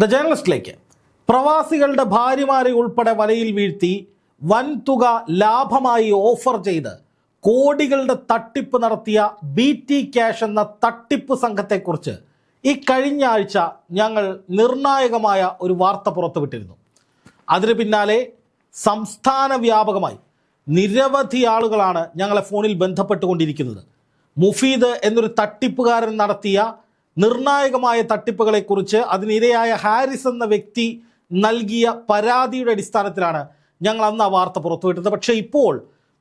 The ജേർണലിസ്റ്റിലേക്ക് പ്രവാസികളുടെ ഭാര്യമാരെ ഉൾപ്പെടെ വലയിൽ വീഴ്ത്തി വൻതുക ലാഭമായി ഓഫർ ചെയ്ത് കോടികളുടെ തട്ടിപ്പ് നടത്തിയ ബി ടി ക്യാഷ് എന്ന തട്ടിപ്പ് സംഘത്തെക്കുറിച്ച് ഈ കഴിഞ്ഞ ആഴ്ച ഞങ്ങൾ നിർണായകമായ ഒരു വാർത്ത പുറത്തുവിട്ടിരുന്നു. അതിന് പിന്നാലെ സംസ്ഥാന വ്യാപകമായി നിരവധി ആളുകളാണ് ഞങ്ങളെ ഫോണിൽ ബന്ധപ്പെട്ടുകൊണ്ടിരിക്കുന്നത്. മുഫീദ് എന്നൊരു തട്ടിപ്പുകാരൻ നടത്തിയ നിർണായകമായ തട്ടിപ്പുകളെക്കുറിച്ച് അതിനിരയായ ഹാരിസ് എന്ന വ്യക്തി നൽകിയ പരാതിയുടെ അടിസ്ഥാനത്തിലാണ് ഞങ്ങൾ അന്ന് ആ വാർത്ത പുറത്തുവിട്ടത് പക്ഷേ ഇപ്പോൾ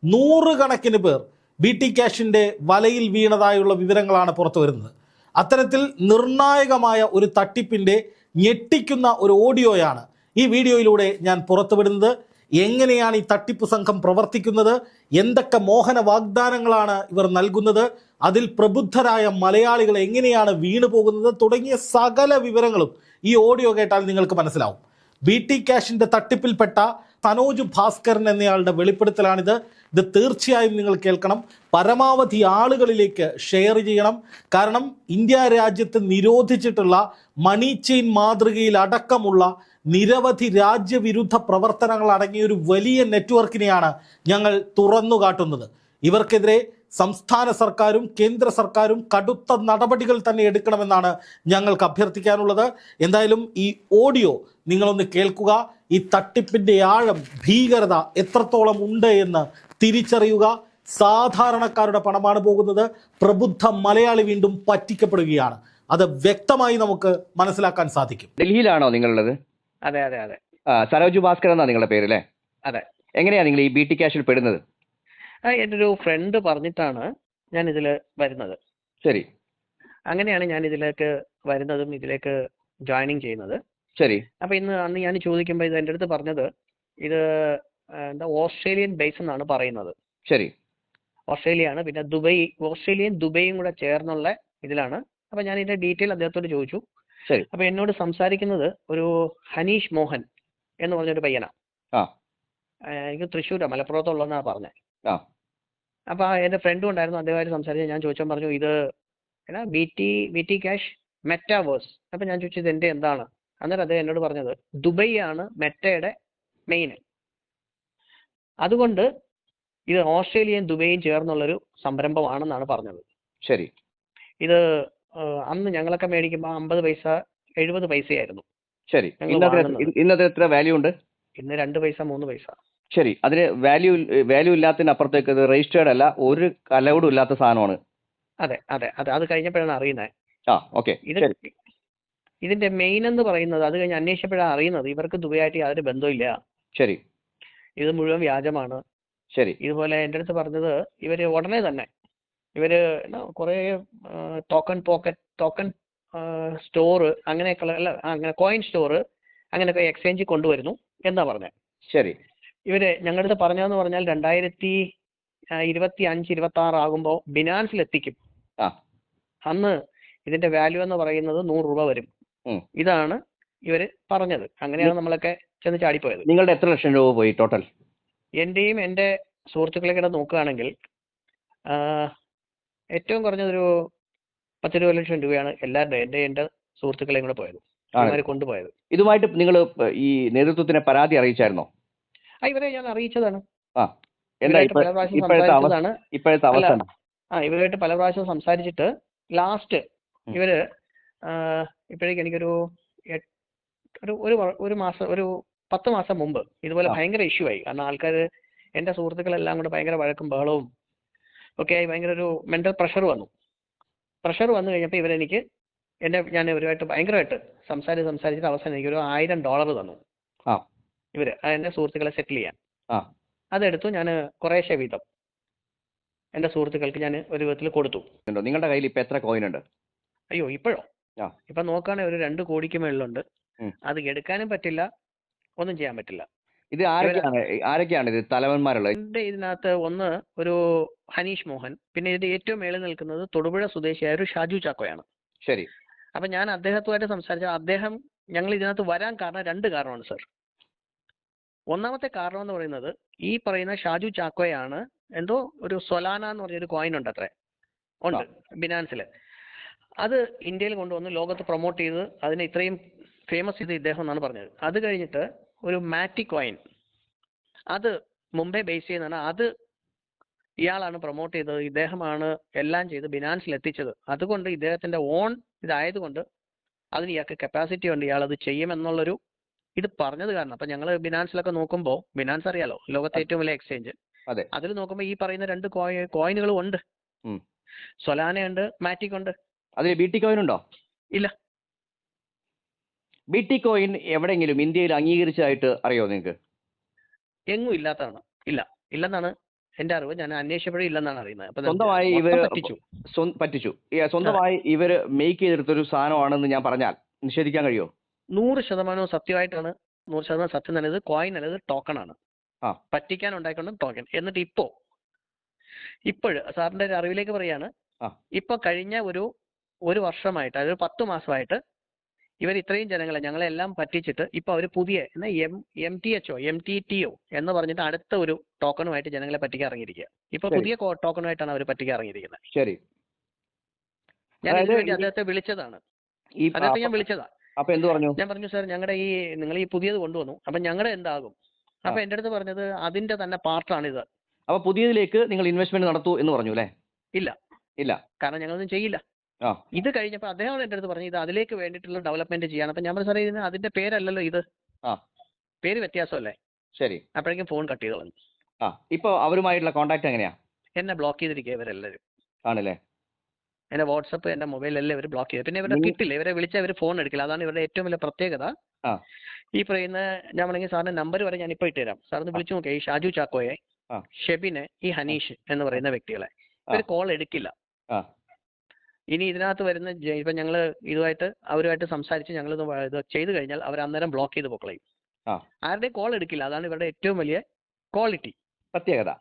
നൂറുകണക്കിന് പേർ ബി ടി ക്യാഷിന്റെ വലയിൽ വീണതായുള്ള വിവരങ്ങളാണ് പുറത്തു വരുന്നത് അത്തരത്തിൽ നിർണായകമായ ഒരു തട്ടിപ്പിന്റെ ഞെട്ടിക്കുന്ന ഒരു ഓഡിയോയാണ് ഈ വീഡിയോയിലൂടെ ഞാൻ പുറത്തുവിടുന്നത്. എങ്ങനെയാണ് ഈ തട്ടിപ്പ് സംഘം പ്രവർത്തിക്കുന്നത്? എന്തൊക്കെ മോഹന വാഗ്ദാനങ്ങളാണ് ഇവർ നൽകുന്നത്? അതിൽ പ്രബുദ്ധരായ മലയാളികൾ എങ്ങനെയാണ് വീണു പോകുന്നത് തുടങ്ങിയ സകല വിവരങ്ങളും ഈ ഓഡിയോ കേട്ടാൽ നിങ്ങൾക്ക് മനസ്സിലാവും. ബി ടി ക്യാഷിന്റെ തട്ടിപ്പിൽപ്പെട്ട തനോജ് ഭാസ്കരൻ എന്നയാളുടെ വെളിപ്പെടുത്തലാണിത്. ഇത് തീർച്ചയായും നിങ്ങൾ കേൾക്കണം. പരമാവധി ആളുകളിലേക്ക് ഷെയർ ചെയ്യണം. കാരണം ഇന്ത്യ രാജ്യത്ത് നിരോധിച്ചിട്ടുള്ള മണി ചെയിൻ മാതൃകയിൽ അടക്കമുള്ള നിരവധി രാജ്യവിരുദ്ധ പ്രവർത്തനങ്ങൾ അടങ്ങിയ ഒരു വലിയ നെറ്റ്വർക്കിനെയാണ് ഞങ്ങൾ തുറന്നു കാട്ടുന്നത് ഇവർക്കെതിരെ സംസ്ഥാന സർക്കാരും കേന്ദ്ര സർക്കാരും കടുത്ത നടപടികൾ തന്നെ എടുക്കണമെന്നാണ് ഞങ്ങൾക്ക് അഭ്യർത്ഥിക്കാനുള്ളത്. എന്തായാലും ഈ ഓഡിയോ നിങ്ങളൊന്ന് കേൾക്കുക. ഈ തട്ടിപ്പിന്റെ ആഴം ഭീകരത എത്രത്തോളം ഉണ്ട് എന്ന് തിരിച്ചറിയുക. സാധാരണക്കാരുടെ പണമാണ് പോകുന്നത്. പ്രബുദ്ധ മലയാളി വീണ്ടും പറ്റിക്കപ്പെടുകയാണ്. അത് വ്യക്തമായി നമുക്ക് മനസ്സിലാക്കാൻ സാധിക്കും. ഡൽഹിയിലാണോ നിങ്ങളുള്ളത്? അതെ അതെ അതെ. സരോജു ഭാസ്കർ എന്നാ നിങ്ങളുടെ പേര് അല്ലേ? അതെ. എങ്ങനെയാണ് നിങ്ങൾ ഈ ബി ടി ക്യാഷിൽ പെടുന്നത്? എന്റെ ഒരു ഫ്രണ്ട് പറഞ്ഞിട്ടാണ് ഞാൻ ഇതിൽ വരുന്നത്. ശരി. അങ്ങനെയാണ് ഞാൻ ഇതിലേക്ക് വരുന്നതും ഇതിലേക്ക് ജോയിനിങ് ചെയ്യുന്നത്. ശരി. അപ്പൊ ഇന്ന് അന്ന് ഞാൻ ചോദിക്കുമ്പോൾ ഇത് എന്റെ അടുത്ത് പറഞ്ഞത് ഇത് എന്താ ഓസ്ട്രേലിയൻ ബേസ് എന്നാണ് പറയുന്നത്. ശരി. ഓസ്ട്രേലിയ ആണ് പിന്നെ ദുബൈ ഓസ്ട്രേലിയൻ ദുബൈയും കൂടെ ചേർന്നുള്ള ഇതിലാണ്. അപ്പൊ ഞാൻ ഇതിന്റെ ഡീറ്റെയിൽ അദ്ദേഹത്തോട് ചോദിച്ചു. ശരി. അപ്പൊ എന്നോട് സംസാരിക്കുന്നത് ഒരു ഹനീഷ് മോഹൻ എന്ന് പറഞ്ഞൊരു പയ്യനാണ് എനിക്ക് തൃശ്ശൂരാണ് മലപ്പുറത്തുള്ളതെന്നാണ് പറഞ്ഞത് ആ അപ്പൊ ആ എന്റെ ഫ്രണ്ടും ഉണ്ടായിരുന്നു അദ്ദേഹമായിട്ട് സംസാരിച്ചു ഞാൻ ചോദിച്ചാൽ പറഞ്ഞു ഇത് എന്നാ B T B T cash metaverse അപ്പൊ ഞാൻ ചോദിച്ചു ഇത് എന്റെ എന്താണ്? അന്നേരം അദ്ദേഹം എന്നോട് പറഞ്ഞത് ദുബൈ ആണ് മെറ്റയുടെ മെയിൻ അതുകൊണ്ട് ഇത് ഓസ്ട്രേലിയയും ദുബൈയും ചേർന്നുള്ളൊരു സംരംഭമാണെന്നാണ് പറഞ്ഞത്. ശരി. ഇത് അന്ന് ഞങ്ങളൊക്കെ മേടിക്കുമ്പോൾ അമ്പത് പൈസ എഴുപത് പൈസയായിരുന്നു. ശരി. ഇന്നത്തെ എത്ര വാല്യൂ ഉണ്ട്? ഇന്ന് രണ്ട് പൈസ മൂന്ന് പൈസ. ശരി അതിന് വാല്യൂ വാല്യൂ ഇല്ലാത്തതിന് അപ്പുറത്തേക്ക് ഇത് രജിസ്റ്റേർഡ് അല്ല ഒരു അലൗഡും ഇല്ലാത്ത സാധനമാണ്. അതെ അതെ അതെ അത് കഴിഞ്ഞപ്പോഴാണ് അറിയുന്നത് ആ ഓക്കെ ഇത് ഇതിന്റെ മെയിൻ എന്ന് പറയുന്നത് അത് കഴിഞ്ഞ് അന്വേഷിച്ചപ്പോഴാണ് അറിയുന്നത് ഇവർക്ക് ദുബൈയായിട്ട് യാതൊരു ബന്ധമില്ല ശരി. ഇത് മുഴുവൻ വ്യാജമാണ്. ശരി. ഇതുപോലെ എന്റെ അടുത്ത് പറഞ്ഞത് ഇവർ ഉടനെ തന്നെ ഇവർ കുറേ ടോക്കൺ പോക്കറ്റ് ടോക്കൺ സ്റ്റോർ അങ്ങനെയൊക്കെ അങ്ങനെ കോയിൻ സ്റ്റോർ അങ്ങനെയൊക്കെ എക്സ്ചേഞ്ചിൽ കൊണ്ടുവരുന്നു എന്നാ പറഞ്ഞത് ശരി. ഇവർ ഞങ്ങളുടെ അടുത്ത് പറഞ്ഞതെന്ന് പറഞ്ഞാൽ രണ്ടായിരത്തി ഇരുപത്തി അഞ്ച് ഇരുപത്തി ആറ് ആകുമ്പോൾ ബിനാൻസിൽ എത്തിക്കും അന്ന് ഇതിന്റെ വാല്യൂ എന്ന് പറയുന്നത് നൂറ് രൂപ വരും. ഇതാണ് ഇവർ പറഞ്ഞത്. അങ്ങനെയാണ് നമ്മളൊക്കെ ചെന്ന് ചാടിപ്പോയത്. നിങ്ങളുടെ എത്ര ലക്ഷം രൂപ പോയി ടോട്ടൽ എന്റെയും എന്റെ സുഹൃത്തുക്കളെ കൂടെ നോക്കുകയാണെങ്കിൽ ഏറ്റവും കുറഞ്ഞതൊരു പത്തിരുപത് ലക്ഷം രൂപയാണ് എല്ലാവരുടെയും എന്റെ എന്റെ സുഹൃത്തുക്കളെയും കൂടെ പോയത്. കൊണ്ടുപോയത്. ഇതുമായിട്ട് നിങ്ങൾ ഈ നേതൃത്വത്തിന് പരാതി അറിയിച്ചായിരുന്നോ? ആ ഇവരെ ഞാൻ അറിയിച്ചതാണ്. ആ പല പ്രാവശ്യം സംസാരിച്ചിട്ട് ലാസ്റ്റ് ഇവർ ഇപ്പോഴേക്ക് എനിക്കൊരു ഒരു ഒരു ഒരു മാസം ഒരു പത്ത് മാസം മുമ്പ് ഇതുപോലെ ഭയങ്കര ഇഷ്യൂ ആയി. കാരണം ആൾക്കാർ എന്റെ സുഹൃത്തുക്കളെല്ലാം കൂടെ ഭയങ്കര വഴക്കും ബഹളവും ഒക്കെ ആയി ഭയങ്കര ഒരു മെന്റൽ പ്രഷർ വന്നു. പ്രഷർ വന്നു കഴിഞ്ഞപ്പോൾ ഇവരെനിക്ക് എന്നെ ഞാൻ ഇവരുമായിട്ട് ഭയങ്കരമായിട്ട് സംസാരിച്ച് സംസാരിച്ചിട്ട് അവസാനം എനിക്കൊരു ആയിരം ഡോളർ തന്നു. ആ. ഇവർ എന്റെ സുഹൃത്തുക്കളെ സെറ്റിൽ ചെയ്യാൻ. ആ. അതെടുത്തു ഞാൻ കുറേശ്ശെ വീതം എന്റെ സുഹൃത്തുക്കൾക്ക് ഞാൻ ഒരു വിധത്തിൽ കൊടുത്തു. നിങ്ങളുടെ കയ്യിൽ ഇപ്പൊ എത്ര കോയിൻ ഉണ്ട്? അയ്യോ ഇപ്പോഴോ? ഇപ്പൊ നോക്കുകയാണെങ്കിൽ ഒരു രണ്ട് കോടിക്ക് മേളിലുണ്ട്. അത് എടുക്കാനും പറ്റില്ല ഒന്നും ചെയ്യാൻ പറ്റില്ല. ഇത് ആരൊക്കെയാണ്? ആരൊക്കെയാണ് ഇത് തലവന്മാരുള്ളത്? എന്റെ ഇതിനകത്ത് ഒന്ന് ഒരു ഹനീഷ് മോഹൻ പിന്നെ ഇതിന്റെ ഏറ്റവും മേളിൽ നിൽക്കുന്നത് തൊടുപുഴ സ്വദേശിയായ ഒരു ഷാജു ചാക്കോയാണ്. ശരി. അപ്പൊ ഞാൻ അദ്ദേഹത്തുമായിട്ട് സംസാരിച്ച അദ്ദേഹം ഞങ്ങൾ ഇതിനകത്ത് വരാൻ കാരണം രണ്ട് കാരണമാണ് സർ. ഒന്നാമത്തെ കാരണം എന്ന് പറയുന്നത് ഈ പറയുന്ന ഷാജു ചാക്കോയാണ് എന്തോ ഒരു സൊലാന എന്ന് പറഞ്ഞൊരു കോയിൻ ഉണ്ട് അത്രേ ഉണ്ട് ബിനാൻസിൽ അത് ഇന്ത്യയിൽ കൊണ്ടുവന്ന് ലോകത്ത് പ്രൊമോട്ട് ചെയ്ത് അതിനെ ഇത്രയും ഫേമസ് ചെയ്ത് ഇദ്ദേഹം എന്നാണ് പറഞ്ഞത്. അത് കഴിഞ്ഞിട്ട് ഒരു മാറ്റി കോയിൻ അത് മുംബൈ ബേസ് ചെയ്യുന്നതാണ്. അത് ഇയാളാണ് പ്രൊമോട്ട് ചെയ്തത്. ഇദ്ദേഹമാണ് എല്ലാം ചെയ്ത് ബിനാൻസിൽ എത്തിച്ചത്. അതുകൊണ്ട് ഇദ്ദേഹത്തിന്റെ ഓൺ ഇതായതുകൊണ്ട് അതിന് ഇയാൾക്ക് കപ്പാസിറ്റി ഉണ്ട്. ഇയാൾ അത് ചെയ്യുമെന്നുള്ളൊരു ഇത് പറഞ്ഞത് കാരണം അപ്പൊ ഞങ്ങൾ ബിനാൻസിലൊക്കെ നോക്കുമ്പോൾ ബിനാൻസ് അറിയാലോ ലോകത്തെ ഏറ്റവും വലിയ എക്സ്ചേഞ്ച്. അതെ. അതിൽ നോക്കുമ്പോൾ ഈ പറയുന്ന രണ്ട് കോയിനുകളും ഉണ്ട്. സൊലാനയുണ്ട് സൊലാന ഉണ്ട് മാറ്റിക് ഉണ്ട് അതിൽ ബി ടി കോയിൻ ഉണ്ടോ ഇല്ല. ബി ടി കോയിൻ എവിടെയെങ്കിലും ഇന്ത്യയിൽ അംഗീകരിച്ചതായിട്ട് അറിയോ നിങ്ങൾക്ക് എങ്ങും ഇല്ലാത്തതാണ്. ഇല്ല. ഇല്ലെന്നാണ് എന്റെ അറിവ്. ഞാൻ അന്വേഷിച്ചപ്പോഴും ഇല്ലെന്നാണ് അറിയുന്നത്. സ്വന്തമായി ഇവർ ഇവർ പറ്റിച്ചു. പറ്റിച്ചു. സ്വന്തമായി ഇവർ മേക്ക് ചെയ്തെടുത്തൊരു സാധനമാണെന്ന് ഞാൻ പറഞ്ഞാൽ നിഷേധിക്കാൻ കഴിയുമോ നൂറ് ശതമാനവും സത്യമായിട്ടാണ് നൂറ് ശതമാനം സത്യം നല്ലത് കോയിൻ നല്ലത് ടോക്കൺ ആണ്. പറ്റിക്കാൻ ഉണ്ടായിക്കൊണ്ട് ടോക്കൺ എന്നിട്ട് ഇപ്പോ ഇപ്പോഴ് സാറിന്റെ ഒരു അറിവിലേക്ക് പറയാണ്. ഇപ്പൊ കഴിഞ്ഞ ഒരു ഒരു വർഷമായിട്ട് അതായത് പത്ത് മാസമായിട്ട് ഇവർ ഇത്രയും ജനങ്ങളെ ഞങ്ങളെല്ലാം പറ്റിച്ചിട്ട് ഇപ്പൊ അവർ പുതിയ എന്നാ M M T H O M T T O എന്ന് പറഞ്ഞിട്ട് അടുത്ത ഒരു ടോക്കണുമായിട്ട് ജനങ്ങളെ പറ്റിക്കാൻ ഇറങ്ങിയിരിക്കുക. ഇപ്പൊ. പുതിയ ടോക്കണുമായിട്ടാണ് അവർ പറ്റിക്കാൻ ഇറങ്ങിയിരിക്കുന്നത്. ശരി. ഞാൻ അതായത് ഇതിനു വേണ്ടി അദ്ദേഹത്തെ വിളിച്ചതാണ്. അദ്ദേഹത്തെ ഞാൻ വിളിച്ചതാ. അപ്പൊ എന്ത് പറഞ്ഞു? ഞാൻ പറഞ്ഞു സാർ ഞങ്ങളുടെ ഈ നിങ്ങൾ ഈ പുതിയത് കൊണ്ടുവന്നു. അപ്പൊ ഞങ്ങളുടെ എന്താകും? അപ്പൊ. എന്റെ അടുത്ത് പറഞ്ഞത് അതിന്റെ തന്നെ പാർട്ടാണിത്. അപ്പൊ പുതിയതിലേക്ക് നിങ്ങൾ ഇൻവെസ്റ്റ്മെന്റ് നടത്തൂ എന്ന് പറഞ്ഞു അല്ലേ? ഇല്ല. ഇല്ല. കാരണം ഞങ്ങളൊന്നും ചെയ്യില്ല. ആ. ഇത് കഴിഞ്ഞപ്പോ അദ്ദേഹം എന്റെ അടുത്ത് പറഞ്ഞു ഇത് അതിലേക്ക് വേണ്ടിയിട്ടുള്ള ഡെവലപ്മെന്റ് ചെയ്യാണ്. അപ്പൊ ഞാൻ പറഞ്ഞു സാറേ ഇതിന് അതിന്റെ പേരല്ലല്ലോ ഇത്. ആ. പേര് വ്യത്യാസമല്ലേ? ശരി. അപ്പോഴേക്കും ഫോൺ കട്ട് ചെയ്ത് കളഞ്ഞു. ആ. ഇപ്പൊ അവരുമായിട്ടുള്ള കോൺടാക്ട് എങ്ങനെയാ? എന്നെ ബ്ലോക്ക് ചെയ്തിരിക്കുക ഇവരെല്ലാവരും ആണല്ലേ? എന്റെ വാട്സപ്പ് എന്റെ മൊബൈൽ എല്ലാം ഇവർ ബ്ലോക്ക് ചെയ്തു പിന്നെ ഇവരെ കിട്ടില്ല. ഇവരെ വിളിച്ചാൽ ഇവർ ഫോൺ എടുക്കില്ല. അതാണ് ഇവരുടെ ഏറ്റവും വലിയ പ്രത്യേകത. ഈ പറയുന്ന ഞാൻ വേണമെങ്കിൽ സാറിന്റെ നമ്പർ വരെ ഞാൻ ഇപ്പൊ ഇട്ടുതരാം സാറിന് വിളിച്ചു നോക്കിയാൽ ഈ ഷാജു ചാക്കോയെ. ഷെബിനെ ഈ ഹനീഷ് എന്ന് പറയുന്ന വ്യക്തികളെ ഇവർ കോൾ എടുക്കില്ല. ഇനി ഇതിനകത്ത് വരുന്ന ഇപ്പൊ ഞങ്ങൾ ഇതുമായിട്ട് അവരുമായിട്ട് സംസാരിച്ച് ഞങ്ങൾ ഇത് ചെയ്തു കഴിഞ്ഞാൽ അവർ അന്നേരം ബ്ലോക്ക് ചെയ്ത് പൊക്കളയും. ആരുടെയും കോൾ എടുക്കില്ല. അതാണ് ഇവരുടെ ഏറ്റവും വലിയ ക്വാളിറ്റി പ്രത്യേകത.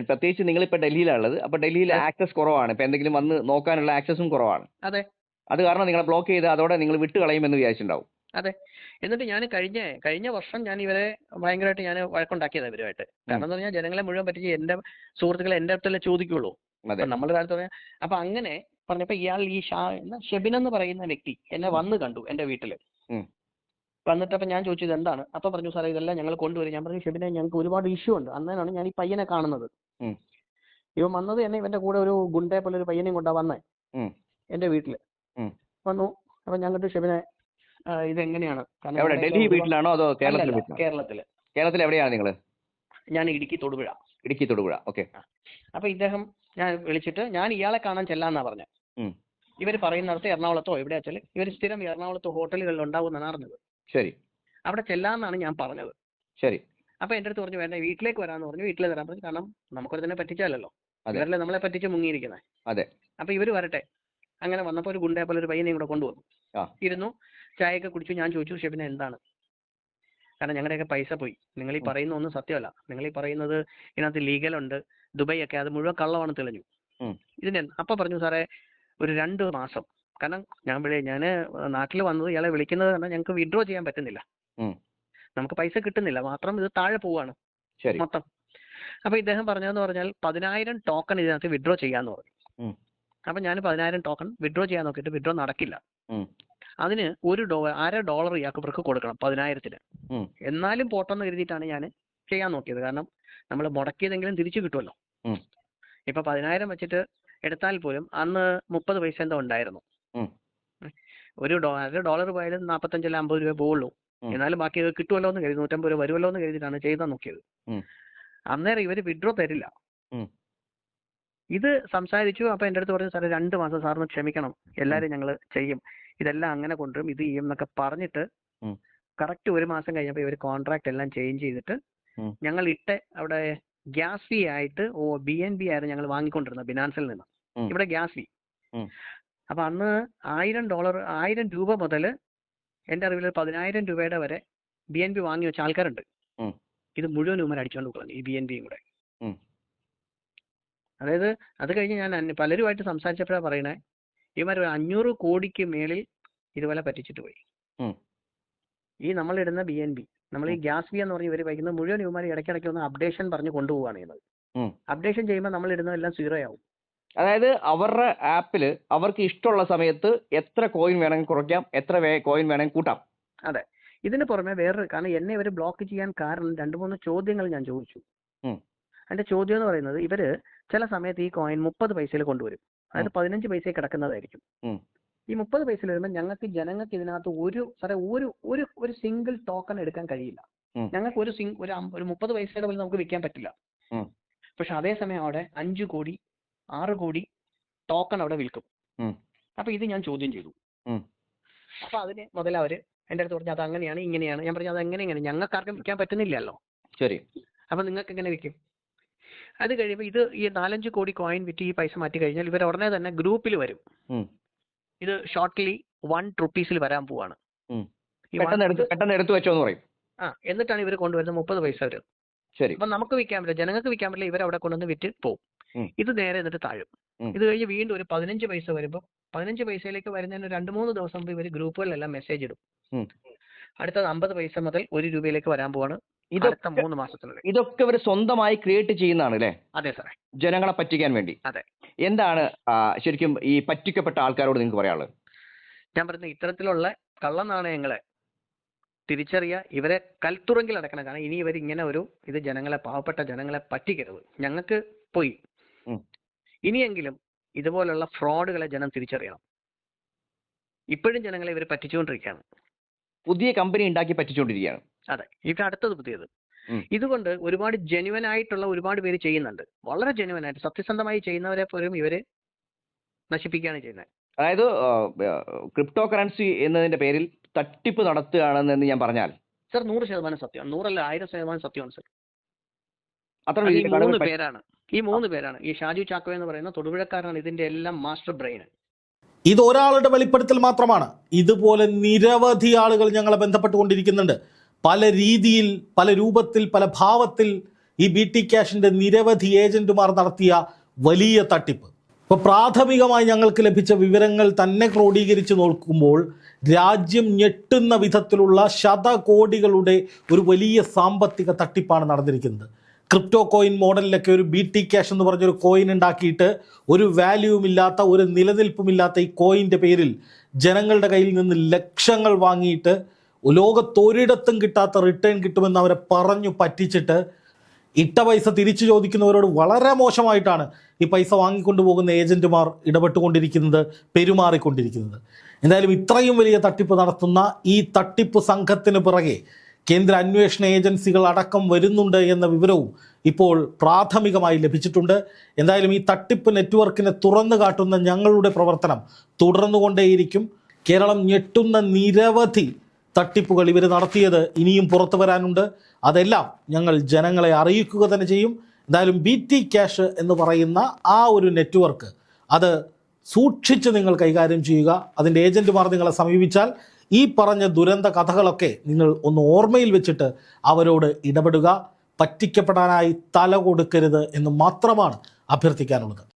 പ്രത്യേകിച്ച് നിങ്ങളിപ്പോ ഡൽഹിയിലാണുള്ളത് അപ്പൊ ഡൽഹിയിൽ ആക്സസ് കുറവാണ്. ഇപ്പൊ എന്തെങ്കിലും വന്ന് നോക്കാനുള്ള ആക്സസും കുറവാണ്. അതെ. അത് കാരണം നിങ്ങളെ ബ്ലോക്ക് ചെയ്ത് അതോടെ നിങ്ങൾ വിട്ട് കളയുമെന്ന് വിചാരിച്ചിട്ടുണ്ടാവും. അതെ. എന്നിട്ട് ഞാൻ കഴിഞ്ഞ കഴിഞ്ഞ വർഷം ഞാൻ ഇവരെ ഭയങ്കരമായിട്ട് ഞാൻ വഴക്കുണ്ടാക്കിയത് ഇവരുമായിട്ട്. കാരണം എന്ന് പറഞ്ഞാൽ ജനങ്ങളെ മുഴുവൻ പറ്റിച്ച് എന്റെ സുഹൃത്തുക്കളെ എന്റെ അടുത്തല്ലേ ചോദിക്കുള്ളൂ. നമ്മൾ കാലത്ത് പറഞ്ഞാൽ അപ്പൊ അങ്ങനെ പറഞ്ഞപ്പോ ഇയാൾ ഈ ഷാ എന്ന ഷെബിൻ എന്ന് പറയുന്ന വ്യക്തി എന്നെ വന്ന് കണ്ടു എന്റെ വീട്ടിൽ. വന്നിട്ട് അപ്പൊ ഞാൻ ചോദിച്ചു ഇതെന്താണ് അപ്പൊ പറഞ്ഞു സാറേ ഇതെല്ലാം ഞങ്ങൾ കൊണ്ടുവരും. ഞാൻ പറഞ്ഞു ഷെബിനെ ഞങ്ങൾക്ക് ഒരുപാട് ഇഷ്യൂ ഉണ്ട്. അന്നേരമാണ് ഞാൻ ഈ പയ്യനെ കാണുന്നത്. ഇവൻ വന്നത് എന്നെ ഇവന്റെ കൂടെ ഒരു ഗുണ്ടയെ പോലെ ഒരു പയ്യനെയും കൊണ്ടാ വന്നേ. എന്റെ വീട്ടിൽ. വന്നു. അപ്പൊ ഞാൻ കണ്ടു ഷെബിനെ ഇതെങ്ങനെയാണ്? ഡൽഹി വീട്ടിലാണോ അതോ കേരളത്തിലെ അല്ലല്ല, കേരളത്തിൽ. കേരളത്തിൽ എവിടെയാണ് നിങ്ങൾ ഞാൻ ഇടുക്കി തൊടുപുഴ. ഇടുക്കി തൊടുപുഴ. ഓക്കെ. അപ്പൊ ഇദ്ദേഹം ഞാൻ വിളിച്ചിട്ട് ഞാൻ ഇയാളെ കാണാൻ ചെല്ലാന്നാ പറഞ്ഞത് ഇവർ ഇവർ പറയുന്നിടത്ത് എറണാകുളത്തോ എവിടെയാച്ചാൽ ഇവർ ഇവർ സ്ഥിരം എറണാകുളത്ത് ഹോട്ടലുകളിൽ ഉണ്ടാവും എന്നാണ് അറിഞ്ഞത്. ശരി. അവിടെ ചെല്ലാന്നാണ് ഞാൻ പറഞ്ഞത്. ശരി. അപ്പൊ എന്റെ അടുത്ത് പറഞ്ഞു വേണ്ട വീട്ടിലേക്ക് വരാന്ന് പറഞ്ഞു. വീട്ടിൽ തരാൻ പറഞ്ഞു കാരണം നമുക്കൊരു തന്നെ പറ്റിച്ചാലല്ലോ. അതെ. ഇവരല്ലേ നമ്മളെ പറ്റിച്ച് മുങ്ങിയിരിക്കുന്നത് അതെ. അപ്പൊ ഇവർ വരട്ടെ. അങ്ങനെ വന്നപ്പോ ഒരു ഗുണ്ടയെ പോലെ ഒരു പയ്യനെയും കൂടെ കൊണ്ടുവന്നു. ആ. ഇരുന്നു ചായയൊക്കെ കുടിച്ചു. ഞാൻ ചോദിച്ചു ഷെബിനെ എന്താണ്? കാരണം ഞങ്ങളുടെയൊക്കെ പൈസ പോയി. നിങ്ങൾ ഈ. പറയുന്ന ഒന്നും സത്യമല്ല. നിങ്ങൾ ഈ പറയുന്നത് ഇതിനകത്ത് ലീഗൽ ഉണ്ട്. ദുബൈ ഒക്കെ അത് മുഴുവൻ കള്ളമാണ് തെളിഞ്ഞു. ഉം. ഇതിന് എന്ത്? അപ്പൊ പറഞ്ഞു സാറേ ഒരു രണ്ട് മാസം കാരണം ഞാൻ വിളി- ഞാൻ നാട്ടിൽ വന്നത് ഇയാളെ വിളിക്കുന്നത് കാരണം ഞങ്ങൾക്ക് വിഡ്രോ ചെയ്യാൻ പറ്റുന്നില്ല. നമുക്ക് പൈസ കിട്ടുന്നില്ല മാത്രം ഇത് താഴെ പോവാണ് മൊത്തം അപ്പൊ ഇദ്ദേഹം പറഞ്ഞതെന്ന് പറഞ്ഞാൽ പതിനായിരം ടോക്കൺ ഇതിനകത്ത് വിഡ്രോ ചെയ്യാന്ന് പറഞ്ഞു. അപ്പൊ ഞാൻ പതിനായിരം ടോക്കൺ വിഡ്രോ ചെയ്യാൻ നോക്കിയിട്ട് വിഡ്രോ നടക്കില്ല. അതിന് ഒരു ഡോ അര ഡോളർ ഇയാൾക്ക് ഇവർക്ക് കൊടുക്കണം പതിനായിരത്തിന്. എന്നാലും പോട്ടെന്ന് കരുതിയിട്ടാണ് ഞാൻ ചെയ്യാൻ നോക്കിയത് കാരണം നമ്മൾ മുടക്കിയതെങ്കിലും തിരിച്ചു കിട്ടുമല്ലോ. ഇപ്പൊ പതിനായിരം വെച്ചിട്ട് എടുത്താൽ പോലും അന്ന് മുപ്പത് പൈസ എന്തോ ഉണ്ടായിരുന്നു. ഒരു അര ഡോളർ പോയാലും നാൽപ്പത്തഞ്ചല്ല അമ്പത് രൂപ പോവുള്ളൂ. എന്നാലും ബാക്കി കിട്ടുമല്ലോ എന്ന് കരുതി നൂറ്റമ്പത് രൂപ വരുമല്ലോ എന്ന് കരുതിയിട്ടാണ് ചെയ്താൽ നോക്കിയത്. അന്നേരം ഇവർ വിഡ്രോ തരില്ല. ഇത് സംസാരിച്ചു അപ്പൊ എന്റെ അടുത്ത് പറഞ്ഞു സാറേ രണ്ട് മാസം സാറിന് ക്ഷമിക്കണം. എല്ലാരും ഞങ്ങൾ ചെയ്യും. ഇതെല്ലാം അങ്ങനെ കൊണ്ടുവരും ഇത് ചെയ്യും എന്നൊക്കെ പറഞ്ഞിട്ട്. കറക്റ്റ് ഒരു മാസം കഴിഞ്ഞപ്പോൾ ഇവർ കോൺട്രാക്ട് എല്ലാം ചേഞ്ച് ചെയ്തിട്ട് ഞങ്ങൾ ഇട്ട് അവിടെ ഗ്യാസ് ഫീ ആയിട്ട് ഓ ബി എൻ ബി ആയിരുന്നു ഞങ്ങൾ വാങ്ങിക്കൊണ്ടിരുന്നത് ബിനാൻസിൽ നിന്ന്. ഇവിടെ ഗ്യാസ് ഫീ. ഉം. അപ്പൊ അന്ന് ആയിരം ഡോളർ ആയിരം രൂപ മുതൽ എന്റെ അറിവിൽ പതിനായിരം രൂപയുടെ വരെ ബി എൻ ബി വാങ്ങി വെച്ച ആൾക്കാരുണ്ട്. ഇത് മുഴുവൻ ഉമ്മൻ അടിച്ചുകൊണ്ട് കളഞ്ഞു ഈ ബി എൻ ബിയും കൂടെ. അതായത് അത് കഴിഞ്ഞ് ഞാൻ പലരുമായിട്ട് സംസാരിച്ചപ്പോഴാണ് പറയണേ ഇവന്മാർ അഞ്ഞൂറ് കോടിക്ക് മേളിൽ ഇതുപോലെ പറ്റിച്ചിട്ട് പോയി. ഈ നമ്മളിടുന്ന ബി എൻ ബി നമ്മൾ ഈ ഗ്യാസ് ബി എന്ന് പറഞ്ഞ് ഇവർ വയ്ക്കുന്ന മുഴുവൻ ഇവന്മാർ ഇടയ്ക്കിടയ്ക്ക് ഒന്ന് അപ്ഡേഷൻ പറഞ്ഞ് കൊണ്ടുപോവാണ് ചെയ്യുന്നത്. അപ്ഡേഷൻ ചെയ്യുമ്പോൾ നമ്മൾ ഇടുന്നതെല്ലാം സീറോ ആവും. അതായത് അവരുടെ ആപ്പിൽ അവർക്ക് ഇഷ്ടമുള്ള സമയത്ത് എത്ര കോയിൻ വേണമെങ്കിൽ കുറയ്ക്കാം എത്ര കോയിൻ വേണമെങ്കിൽ കൂട്ടാം. അതെ. ഇതിന് പുറമെ വേറൊരു കാരണം എന്നെ ഇവർ ബ്ലോക്ക് ചെയ്യാൻ കാരണം രണ്ട് മൂന്ന് ചോദ്യങ്ങൾ ഞാൻ ചോദിച്ചു. അതിന്റെ ചോദ്യം എന്ന് പറയുന്നത് ഇവർ ചില സമയത്ത് ഈ കോയിൻ മുപ്പത് പൈസയിൽ കൊണ്ടുവരും. അതായത് പതിനഞ്ച് പൈസയിൽ കിടക്കുന്നതായിരിക്കും. ഈ മുപ്പത് പൈസയിൽ വരുമ്പോൾ ഞങ്ങൾക്ക് ജനങ്ങൾക്ക് ഇതിനകത്ത് ഒരു സാറേ ഒരു ഒരു ഒരു സിംഗിൾ ടോക്കൺ എടുക്കാൻ കഴിയില്ല. ഞങ്ങൾക്ക് ഒരു സിംഗ് ഒരു മുപ്പത് പൈസയുടെ പോലും നമുക്ക് വിൽക്കാൻ പറ്റില്ല. പക്ഷെ അതേസമയം അവിടെ അഞ്ചു കോടി ആറ് കോടി ടോക്കൺ അവിടെ വിൽക്കും. അപ്പൊ ഇത് ഞാൻ ചോദ്യം ചെയ്തു. അപ്പൊ അതിന് മുതൽ അവർ എന്റെ അടുത്ത് പറഞ്ഞു അത് അങ്ങനെയാണ് ഇങ്ങനെയാണ്. ഞാൻ പറഞ്ഞു അത് എങ്ങനെ ഇങ്ങനെ. ഞങ്ങൾക്ക് ആർക്കും വിൽക്കാൻ പറ്റുന്നില്ലല്ലോ. ശരി. അപ്പൊ നിങ്ങൾക്ക് എങ്ങനെ വിൽക്കും? അത് കഴിയുമ്പോൾ ഇത് ഈ നാലഞ്ച് കോടി കോയിൻ വിറ്റ് ഈ പൈസ മാറ്റി കഴിഞ്ഞാൽ ഇവർ ഉടനെ തന്നെ ഗ്രൂപ്പിൽ വരും. ഇത് ഷോർട്ട്ലി വൺ റുപ്പീസിൽ വരാൻ പോവാണ്. പെട്ടെന്ന് എടുത്ത് പെട്ടെന്ന് എടുത്തു വെച്ചോ എന്ന് പറയും. ആ എന്നിട്ടാണ് ഇവർ കൊണ്ടുവരുന്നത് മുപ്പത് പൈസ വരും ശരി. അപ്പൊ നമുക്ക് വിൽക്കാൻ പറ്റില്ല ജനങ്ങൾക്ക് വിൽക്കാൻ പറ്റില്ല ഇവർ അവിടെ കൊണ്ടുവന്ന് വിറ്റ് പോകും. ഇത് നേരെ എന്നിട്ട് താഴും. ഇത് കഴിഞ്ഞ് വീണ്ടും ഒരു പതിനഞ്ച് പൈസ വരുമ്പോൾ പതിനഞ്ച് പൈസയിലേക്ക് വരുന്നതിന് രണ്ട് മൂന്ന് ദിവസം മുമ്പ് ഇവർ ഗ്രൂപ്പുകളിലെല്ലാം മെസ്സേജ് ഇടും. അടുത്ത അടുത്തത് അമ്പത് പൈസ മുതൽ ഒരു രൂപയിലേക്ക് വരാൻ പോവാണ്. ഇതൊക്കെ മൂന്ന് മാസത്തിനുള്ളിൽ. ഇതൊക്കെ ഇവർ സ്വന്തമായി ക്രിയേറ്റ് ചെയ്യുന്നതാണ് അല്ലേ? അതെ സാറേ ജനങ്ങളെ പറ്റിക്കാൻ വേണ്ടി. അതെ. എന്താണ് ശരിക്കും ഈ പറ്റിക്കപ്പെട്ട ആൾക്കാരോട് നിങ്ങൾക്ക് പറയാനുള്ളത്? ഞാൻ പറയുന്നത് ഇത്തരത്തിലുള്ള കള്ളനാണയങ്ങളെ തിരിച്ചറിയുക ഇവരെ കൽത്തുറങ്കിൽ അടക്കണം കാരണം ഇനി ഇവർ ഇങ്ങനെ ഒരു ഇത് ജനങ്ങളെ പാവപ്പെട്ട ജനങ്ങളെ പറ്റിക്കരുത്. ഞങ്ങൾക്ക് പോയി. ഇനിയെങ്കിലും ഇതുപോലുള്ള ഫ്രോഡുകളെ ജനം തിരിച്ചറിയണം. ഇപ്പോഴും ജനങ്ങളെ ഇവർ പറ്റിച്ചുകൊണ്ടിരിക്കുകയാണ്. പുതിയ കമ്പനി ഉണ്ടാക്കി പറ്റിച്ചുകൊണ്ടിരിക്കുകയാണ്. അതെ. ഇത് അടുത്തത് പുതിയത്. ഇതുകൊണ്ട് ഒരുപാട് ജെനുവൻ ആയിട്ടുള്ള ഒരുപാട് പേര് ചെയ്യുന്നുണ്ട്. വളരെ ജെനുവൻ ആയിട്ട് സത്യസന്ധമായി ചെയ്യുന്നവരെ പോലും ഇവർ നശിപ്പിക്കുകയാണ് ചെയ്യുന്നത്. അതായത് ക്രിപ്റ്റോ കറൻസി എന്നതിന്റെ പേരിൽ തട്ടിപ്പ് നടത്തുകയാണെന്ന് ഞാൻ പറഞ്ഞാൽ. സർ നൂറ് ശതമാനം സത്യമാണ്. നൂറല്ല ആയിരം ശതമാനം സത്യമാണ് സർ. അത്ര പേരാണ്. ഈ മൂന്ന് പേരാണ്. ഈ ഷാജു ചാക്കോ എന്ന് പറയുന്ന തൊടുപുഴക്കാരനാണ് ഇതിന്റെ എല്ലാം മാസ്റ്റർ ബ്രെയിൻ ഇത് ഒരാളുടെ വെളിപ്പെടുത്തൽ മാത്രമാണ്. ഇതുപോലെ നിരവധി ആളുകൾ ഞങ്ങളെ ബന്ധപ്പെട്ടുകൊണ്ടിരിക്കുന്നുണ്ട്. പല രീതിയിൽ പല രൂപത്തിൽ പല ഭാവത്തിൽ ഈ ബി ടി ക്യാഷിന്റെ നിരവധി ഏജന്റുമാർ നടത്തിയ വലിയ തട്ടിപ്പ്. ഇപ്പൊ പ്രാഥമികമായി ഞങ്ങൾക്ക് ലഭിച്ച വിവരങ്ങൾ തന്നെ ക്രോഡീകരിച്ച് നോക്കുമ്പോൾ രാജ്യം ഞെട്ടുന്ന വിധത്തിലുള്ള ശതകോടികളുടെ ഒരു വലിയ സാമ്പത്തിക തട്ടിപ്പാണ് നടന്നിരിക്കുന്നത്. ക്രിപ്റ്റോ കോയിൻ മോഡലിലൊക്കെ ഒരു ബി ടി ക്യാഷ് എന്ന് പറഞ്ഞൊരു കോയിൻ ഉണ്ടാക്കിയിട്ട് ഒരു വാല്യൂമില്ലാത്ത ഒരു നിലനിൽപ്പുമില്ലാത്ത ഈ കോയിന്റെ പേരിൽ ജനങ്ങളുടെ കയ്യിൽ നിന്ന് ലക്ഷങ്ങൾ വാങ്ങിയിട്ട് ലോകത്തൊരിടത്തും കിട്ടാത്ത റിട്ടേൺ കിട്ടുമെന്ന് അവരെ പറഞ്ഞു പറ്റിച്ചിട്ട് ഇട്ട പൈസ തിരിച്ചു ചോദിക്കുന്നവരോട് വളരെ മോശമായിട്ടാണ് ഈ പൈസ വാങ്ങിക്കൊണ്ടു പോകുന്ന ഏജന്റുമാർ ഇടപെട്ടുകൊണ്ടിരിക്കുന്നത് പെരുമാറിക്കൊണ്ടിരിക്കുന്നത്. എന്തായാലും ഇത്രയും വലിയ തട്ടിപ്പ് നടത്തുന്ന ഈ തട്ടിപ്പ് സംഘത്തിന് പിറകെ കേന്ദ്ര അന്വേഷണ ഏജൻസികൾ അടക്കം വരുന്നുണ്ട് എന്ന വിവരവും ഇപ്പോൾ പ്രാഥമികമായി ലഭിച്ചിട്ടുണ്ട്. എന്തായാലും ഈ തട്ടിപ്പ് നെറ്റ്വർക്കിനെ തുറന്നു കാട്ടുന്ന ഞങ്ങളുടെ പ്രവർത്തനം തുടർന്നുകൊണ്ടേയിരിക്കും. കേരളം ഞെട്ടുന്ന നിരവധി തട്ടിപ്പുകൾ ഇവർ നടത്തിയത് ഇനിയും പുറത്തു വരാനുണ്ട്. അതെല്ലാം ഞങ്ങൾ ജനങ്ങളെ അറിയിക്കുക തന്നെ ചെയ്യും. എന്തായാലും ബി ടി ക്യാഷ് എന്ന് പറയുന്ന ആ ഒരു നെറ്റ്വർക്ക് അത് സൂക്ഷിച്ച് നിങ്ങൾ കൈകാര്യം ചെയ്യുക. അതിന്റെ ഏജന്റുമാർ നിങ്ങളെ സമീപിച്ചാൽ ഈ പറഞ്ഞ ദുരന്ത കഥകളൊക്കെ നിങ്ങൾ ഒന്ന് ഓർമ്മയിൽ വെച്ചിട്ട് അവരോട് ഇടപെടുക. പറ്റിക്കപ്പെടാനായി തല കൊടുക്കരുത് എന്ന് മാത്രമാണ് അഭ്യർത്ഥിക്കാനുള്ളത്.